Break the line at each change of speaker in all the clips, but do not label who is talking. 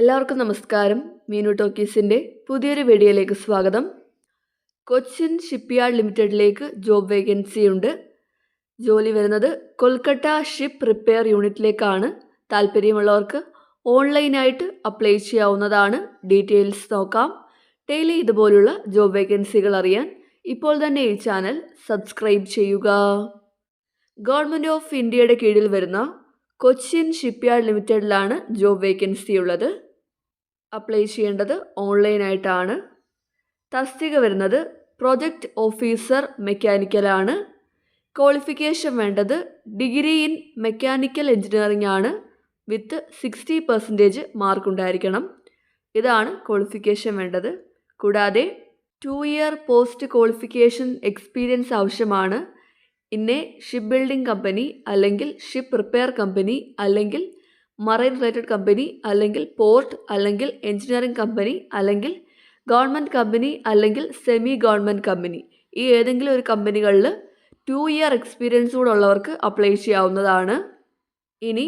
എല്ലാവർക്കും നമസ്കാരം. മീനു ടോക്കീസിന്റെ പുതിയൊരു വീഡിയോയിലേക്ക് സ്വാഗതം. കൊച്ചിൻ ഷിപ്പ്യാർഡ് ലിമിറ്റഡിലേക്ക് ജോബ് വേക്കൻസി ഉണ്ട് ജോലി വരുന്നത് കൊൽക്കട്ട ഷിപ്പ് റിപ്പയർ യൂണിറ്റിലേക്കാണ്. താല്പര്യമുള്ളവർക്ക് ഓൺലൈനായിട്ട് അപ്ലൈ ചെയ്യാവുന്നതാണ്. ഡീറ്റെയിൽസ് നോക്കാം. ഡെയിലി ഇതുപോലുള്ള ജോബ് വേക്കൻസികൾ അറിയാൻ ഇപ്പോൾ തന്നെ ഈ ചാനൽ സബ്സ്ക്രൈബ് ചെയ്യുക. ഗവൺമെന്റ് ഓഫ് ഇന്ത്യയുടെ കീഴിൽ വരുന്ന കൊച്ചിൻ ഷിപ്പ്യാർഡ് ലിമിറ്റഡിലാണ് ജോബ് വേക്കൻസി ഉള്ളത്. അപ്ലൈ ചെയ്യേണ്ടത് ഓൺലൈനായിട്ടാണ്. തസ്തിക വരുന്നത് പ്രൊജക്റ്റ് ഓഫീസർ മെക്കാനിക്കലാണ്. ക്വാളിഫിക്കേഷൻ വേണ്ടത് ഡിഗ്രി ഇൻ മെക്കാനിക്കൽ എഞ്ചിനീയറിംഗ് ആണ്. വിത്ത് സിക്സ്റ്റി പെർസെന്റേജ് മാർക്ക് ഉണ്ടായിരിക്കണം. ഇതാണ് ക്വാളിഫിക്കേഷൻ വേണ്ടത്. കൂടാതെ two year post qualification experience ആവശ്യമാണ്. ഇന്നെ ഷിപ്പ് ബിൽഡിംഗ് കമ്പനി അല്ലെങ്കിൽ ഷിപ്പ് റിപ്പയർ കമ്പനി അല്ലെങ്കിൽ മറൈൻ റിലേറ്റഡ് കമ്പനി അല്ലെങ്കിൽ പോർട്ട് അല്ലെങ്കിൽ എഞ്ചിനീയറിംഗ് കമ്പനി അല്ലെങ്കിൽ ഗവൺമെന്റ് കമ്പനി അല്ലെങ്കിൽ സെമി ഗവൺമെന്റ് കമ്പനി ഈ ഏതെങ്കിലും ഒരു കമ്പനികളിൽ ടു ഇയർ എക്സ്പീരിയൻസ് കൂടെ ഉള്ളവർക്ക് അപ്ലൈ ചെയ്യാവുന്നതാണ്. ഇനി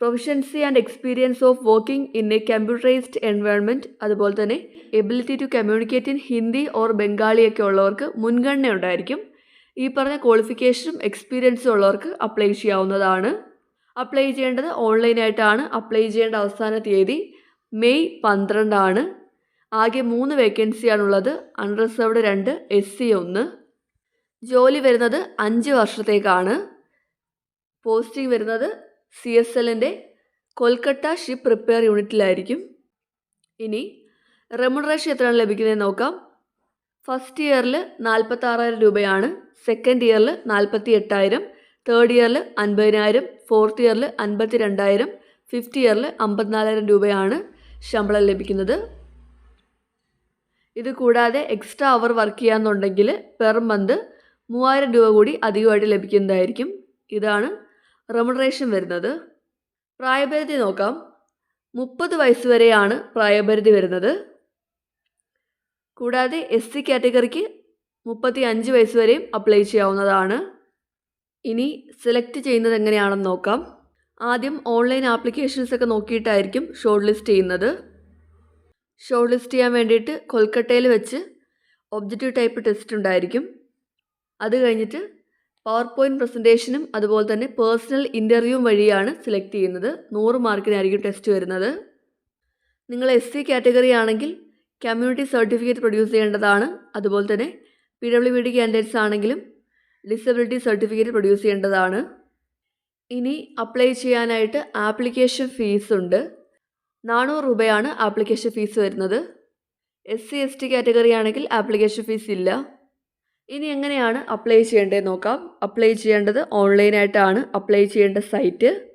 proficiency and experience of working in a computerised environment അതുപോലെ തന്നെ ability to communicate in Hindi or ബംഗാളിയൊക്കെ ഉള്ളവർക്ക് മുൻഗണന ഉണ്ടായിരിക്കും. ഈ പറഞ്ഞ ക്വാളിഫിക്കേഷനും എക്സ്പീരിയൻസും ഉള്ളവർക്ക് അപ്ലൈ ചെയ്യാവുന്നതാണ്. അപ്ലൈ ചെയ്യേണ്ടത് ഓൺലൈനായിട്ടാണ് അപ്ലൈ ചെയ്യേണ്ട അവസാന തീയതി മെയ് പന്ത്രണ്ടാണ്. ആകെ മൂന്ന് വേക്കൻസിയാണുള്ളത് അൺറിസർവ്ഡ് രണ്ട് എസ് സി ഒന്ന്. ജോലി വരുന്നത് അഞ്ച് വർഷത്തേക്കാണ്. പോസ്റ്റിംഗ് വരുന്നത് സി എസ് എല്ലിന്റെ കൊൽക്കട്ട ഷിപ്പ് റിപ്പയർ യൂണിറ്റിലായിരിക്കും ഇനി റെമുണറേഷൻ എത്രയാണ് ലഭിക്കുന്നത് നോക്കാം. ഫസ്റ്റ് ഇയറിൽ നാൽപ്പത്താറായിരം രൂപയാണ്. സെക്കൻഡ് ഇയറിൽ നാൽപ്പത്തി എട്ടായിരം തേർഡ് ഇയറിൽ അൻപതിനായിരം ഫോർത്ത് ഇയറിൽ അൻപത്തി രണ്ടായിരം ഫിഫ്ത്ത് ഇയറിൽ അമ്പത്തിനാലായിരം രൂപയാണ് ശമ്പളം ലഭിക്കുന്നത്. ഇത് കൂടാതെ എക്സ്ട്രാ അവർ വർക്ക് ചെയ്യാന്നുണ്ടെങ്കിൽ പെർ മന്ത് മൂവായിരം രൂപ കൂടി അധികമായിട്ട് ലഭിക്കുന്നതായിരിക്കും. ഇതാണ് റെമുണറേഷൻ വരുന്നത്. പ്രായപരിധി നോക്കാം. മുപ്പത് വയസ്സ് വരെയാണ് പ്രായപരിധി വരുന്നത്. കൂടാതെ എസ് സി കാറ്റഗറിക്ക് മുപ്പത്തി അഞ്ച് വയസ്സ് വരെയും അപ്ലൈ ചെയ്യാവുന്നതാണ്. ഇനി സെലക്ട് ചെയ്യുന്നത് എങ്ങനെയാണെന്ന് നോക്കാം. ആദ്യം ഓൺലൈൻ ആപ്ലിക്കേഷൻസ് ഒക്കെ നോക്കിയിട്ടായിരിക്കും ഷോർട്ട് ലിസ്റ്റ് ചെയ്യുന്നത്. ഷോർട്ട് ലിസ്റ്റ് ചെയ്യാൻ വേണ്ടിയിട്ട് കൊൽക്കട്ടയിൽ വെച്ച് ഒബ്ജക്റ്റീവ് ടൈപ്പ് ടെസ്റ്റ് ഉണ്ടായിരിക്കും. അത് കഴിഞ്ഞിട്ട് പവർ പോയിന്റ് പ്രസന്റേഷനും അതുപോലെ തന്നെ പേഴ്സണൽ ഇന്റർവ്യൂവും വഴിയാണ് സെലക്ട് ചെയ്യുന്നത്. നൂറ് മാർക്കിനായിരിക്കും ടെസ്റ്റ് വരുന്നത്. നിങ്ങൾ എസ് സി കാറ്റഗറി ആണെങ്കിൽ കമ്മ്യൂണിറ്റി സർട്ടിഫിക്കറ്റ് പ്രൊഡ്യൂസ് ചെയ്യേണ്ടതാണ്. അതുപോലെ തന്നെ P W B D candidates ആണെങ്കിലും ഡിസബിലിറ്റി സർട്ടിഫിക്കറ്റ് പ്രൊഡ്യൂസ് ചെയ്യേണ്ടതാണ്. ഇനി അപ്ലൈ ചെയ്യാനായിട്ട് ആപ്ലിക്കേഷൻ ഫീസ് ഉണ്ട്. നാനൂറ് രൂപയാണ് ആപ്ലിക്കേഷൻ ഫീസ് വരുന്നത്. S C S T category ആണെങ്കിൽ ആപ്ലിക്കേഷൻ ഫീസ് ഇല്ല. ഇനി എങ്ങനെയാണ് അപ്ലൈ ചെയ്യേണ്ടത് നോക്കാം. അപ്ലൈ ചെയ്യേണ്ടത് ഓൺലൈനായിട്ടാണ് അപ്ലൈ ചെയ്യേണ്ട site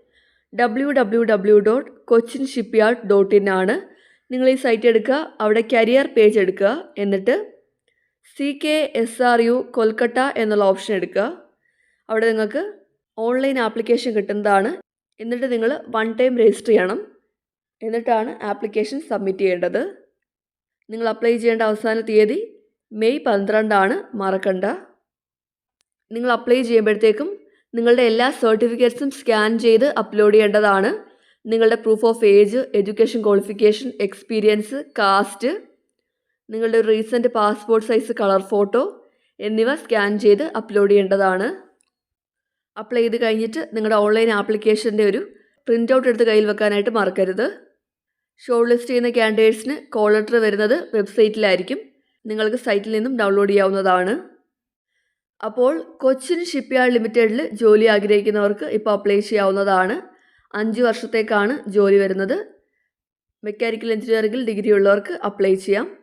W W W dot Cochin shipyard dot in ആണ്. നിങ്ങൾ ഈ സൈറ്റ് എടുക്കുക. അവിടെ കരിയർ പേജ് എടുക്കുക. എന്നിട്ട് C K S R U Kolkata എന്നുള്ള ഓപ്ഷൻ എടുക്കുക അവിടെ നിങ്ങൾക്ക് ഓൺലൈൻ ആപ്ലിക്കേഷൻ കിട്ടുന്നതാണ്. എന്നിട്ട് നിങ്ങൾ വൺ ടൈം രജിസ്റ്റർ ചെയ്യണം. എന്നിട്ടാണ് ആപ്ലിക്കേഷൻ സബ്മിറ്റ് ചെയ്യേണ്ടത്. നിങ്ങൾ അപ്ലൈ ചെയ്യേണ്ട അവസാന തീയതി മെയ് പന്ത്രണ്ടാണ് മറക്കണ്ട. നിങ്ങൾ അപ്ലൈ ചെയ്യുമ്പോഴത്തേക്കും നിങ്ങളുടെ എല്ലാ സർട്ടിഫിക്കറ്റ്സും സ്കാൻ ചെയ്ത് അപ്ലോഡ് ചെയ്യേണ്ടതാണ്. നിങ്ങളുടെ proof of age education qualification experience caste നിങ്ങളുടെ recent passport size colour photo എന്നിവ സ്കാൻ ചെയ്ത് അപ്ലോഡ് ചെയ്യേണ്ടതാണ്. അപ്ലൈ ചെയ്ത് കഴിഞ്ഞിട്ട് നിങ്ങളുടെ ഓൺലൈൻ ആപ്ലിക്കേഷന്റെ ഒരു പ്രിന്റ് ഔട്ട് എടുത്ത് കയ്യിൽ വെക്കാനായിട്ട് മറക്കരുത്. ഷോർട്ട് ലിസ്റ്റ് ചെയ്യുന്ന ക്യാൻഡിഡേറ്റ്സിന് കോൾ ലെറ്റർ വരുന്നത് വെബ്സൈറ്റിലായിരിക്കും നിങ്ങൾക്ക് സൈറ്റിൽ നിന്നും ഡൗൺലോഡ് ചെയ്യാവുന്നതാണ്. അപ്പോൾ കൊച്ചിൻ ഷിപ്പ്യാർഡ് ലിമിറ്റഡിൽ ജോലി ആഗ്രഹിക്കുന്നവർക്ക് ഇപ്പോൾ അപ്ലൈ ചെയ്യാവുന്നതാണ്. അഞ്ച് വർഷത്തേക്കാണ് ജോലി വരുന്നത്. മെക്കാനിക്കൽ എഞ്ചിനീയറിംഗിൽ ഡിഗ്രി ഉള്ളവർക്ക് അപ്ലൈ ചെയ്യാം.